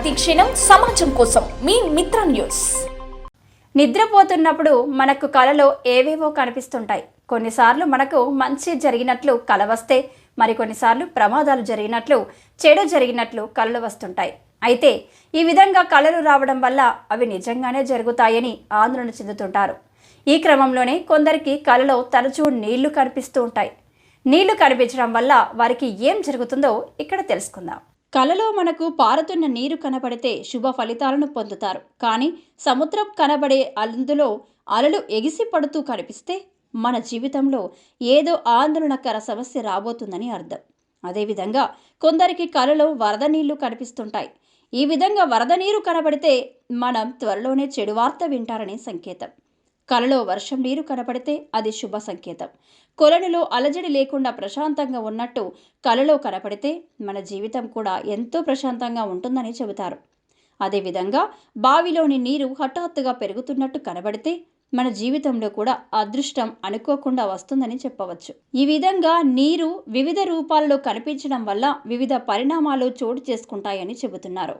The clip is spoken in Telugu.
ప్రతి క్షణం సమాజం కోసం మీ మిత్ర న్యూస్. నిద్రపోతున్నప్పుడు మనకు కలలో ఏవేవో కనిపిస్తుంటాయి. కొన్నిసార్లు మనకు మంచి జరిగినట్లు కల వస్తే మరికొన్నిసార్లు ప్రమాదాలు జరిగినట్లు చెడు జరిగినట్లు కలలు వస్తుంటాయి. అయితే ఈ విధంగా కళలు రావడం వల్ల అవి నిజంగానే జరుగుతాయని ఆందోళన చెందుతుంటారు. ఈ క్రమంలోనే కొందరికి కలలో తరచూ నీళ్ళు కనిపిస్తూ ఉంటాయి. నీళ్ళు కనిపించడం వల్ల వారికి ఏం జరుగుతుందో ఇక్కడ తెలుసుకుందాం. కలలో మనకు పారుతున్న నీరు కనబడితే శుభ ఫలితాలను పొందుతారు. కానీ సముద్రం కనబడే అందులో అలలు ఎగిసి పడుతూ కనిపిస్తే మన జీవితంలో ఏదో ఆందోళనకర సమస్య రాబోతుందని అర్థం. అదేవిధంగా కొందరికి కలలో వరద నీళ్ళు కనిపిస్తుంటాయి. ఈ విధంగా వరద నీరు కనబడితే మనం త్వరలోనే చెడు వార్త వింటారని సంకేతం. కలలో వర్షం నీరు కనపడితే అది శుభ సంకేతం. కొలనులో అలజడి లేకుండా ప్రశాంతంగా ఉన్నట్టు కలలో కనపడితే మన జీవితం కూడా ఎంతో ప్రశాంతంగా ఉంటుందని చెబుతారు. అదేవిధంగా బావిలోని నీరు హఠాత్తుగా పెరుగుతున్నట్టు కనబడితే మన జీవితంలో కూడా అదృష్టం అనుకోకుండా వస్తుందని చెప్పవచ్చు. ఈ విధంగా నీరు వివిధ రూపాల్లో కనిపించడం వల్ల వివిధ పరిణామాలు చోటు చేసుకుంటాయని చెబుతున్నారు.